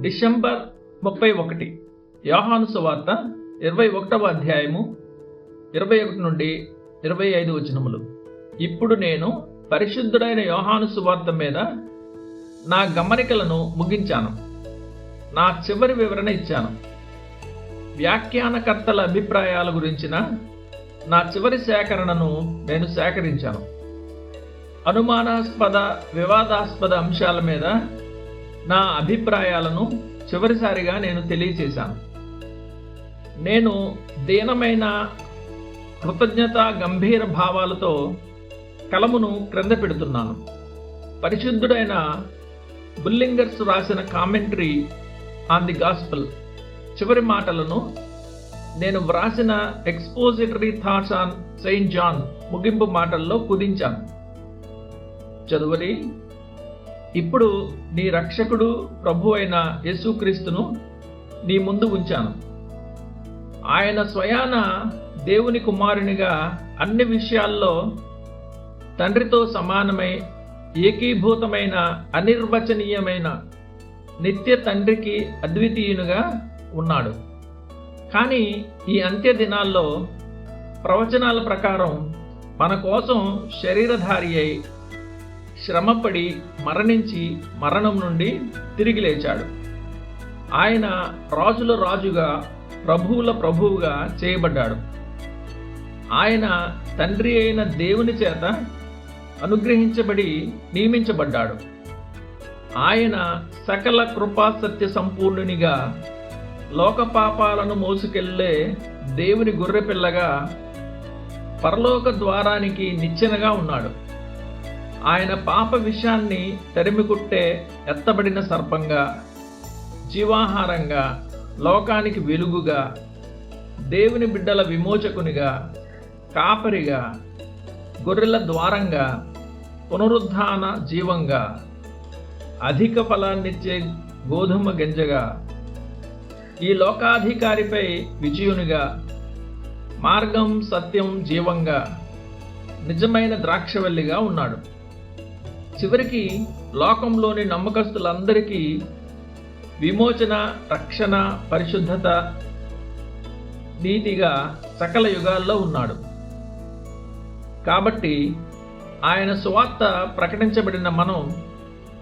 December ముప్పై ఒకటి యోహాను సువార్త ఇరవై ఒకటవ అధ్యాయము ఇరవై ఒకటి నుండి ఇరవై ఐదు వచనములు. ఇప్పుడు నేను పరిశుద్ధుడైన యోహాను సువార్త మీద నా గమనికలను ముగించాను. నా చివరి వివరణ ఇచ్చాను. వ్యాఖ్యానకర్తల అభిప్రాయాల గురించిన నా చివరి సేకరణను నేను సేకరించాను. అనుమానాస్పద వివాదాస్పద అంశాల మీద నా అభిప్రాయాలను చివరిసారిగా నేను తెలియచేశాను. నేను దీనమైన కృతజ్ఞత గంభీర భావాలతో కలమును క్రింద పెడుతున్నాను. పరిశుద్ధుడైన బుల్లింగర్స్ రాసిన కామెంటరీ ఆన్ ది గాస్పల్. చివరి మాటలను నేను వ్రాసిన expository thoughts on saint John ముగింపు మాటల్లో కుదించాను. చదువరి ఇప్పుడు నీ రక్షకుడు ప్రభు అయిన యేసుక్రీస్తును నీ ముందు ఉంచాను. ఆయన స్వయాన దేవుని కుమారునిగా అన్ని విషయాల్లో తండ్రితో సమానమై ఏకీభూతమైన అనిర్వచనీయమైన నిత్య తండ్రికి అద్వితీయునిగా ఉన్నాడు. కానీ ఈ అంత్య దినాల్లో ప్రవచనాల ప్రకారం మన కోసం శరీరధారి అయి శ్రమపడి మరణించి మరణం నుండి తిరిగి లేచాడు. ఆయన రాజుల రాజుగా ప్రభువుల ప్రభువుగా చేయబడ్డాడు. ఆయన తండ్రి అయిన దేవుని చేత అనుగ్రహించబడి నియమించబడ్డాడు. ఆయన సకల కృపా సత్య సంపూర్ణునిగా లోక పాపాలను మోసుకెళ్ళే దేవుని గొర్రెపిల్లగా పరలోక ద్వారానికి నిచ్చెనగా ఉన్నాడు. ఆయన పాప విషయాన్ని తరిమికుట్టే ఎత్తబడిన సర్పంగా జీవాహారంగా లోకానికి వెలుగుగా దేవుని బిడ్డల విమోచకునిగా కాపరిగా గొర్రెల ద్వారంగా పునరుద్ధాన జీవంగా అధిక ఫలాన్నిచ్చే గోధుమ గింజగా ఈ లోకాధికారిపై విజయునిగా మార్గం సత్యం జీవంగా నిజమైన ద్రాక్షవల్లిగా ఉన్నాడు. చివరికి లోకంలోని నమ్మకస్తులందరికీ విమోచన రక్షణ పరిశుద్ధత నీతిగా సకల యుగాల్లో ఉన్నాడు. కాబట్టి ఆయన సువార్త ప్రకటించబడిన మనం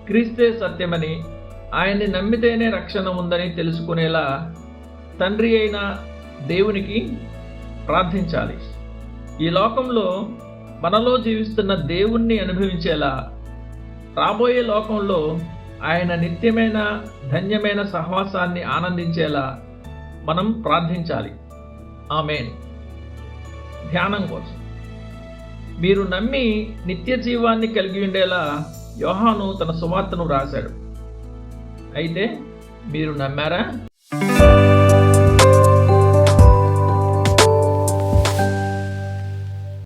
క్రీస్తే సత్యమని ఆయన్ని నమ్మితేనే రక్షణ ఉందని తెలుసుకునేలా తండ్రి అయిన దేవునికి ప్రార్థించాలి. ఈ లోకంలో మనలో జీవిస్తున్న దేవుణ్ణి అనుభవించేలా రాబోయే లోకంలో ఆయన నిత్యమైన ధన్యమైన సహవాసాన్ని ఆనందించేలా మనం ప్రార్థించాలి. ఆమెన్. ధ్యానం కోసం. మీరు నమ్మి నిత్య జీవాన్ని కలిగి ఉండేలా యోహాను తన సువార్తను రాశాడు. అయితే మీరు నమ్మారా?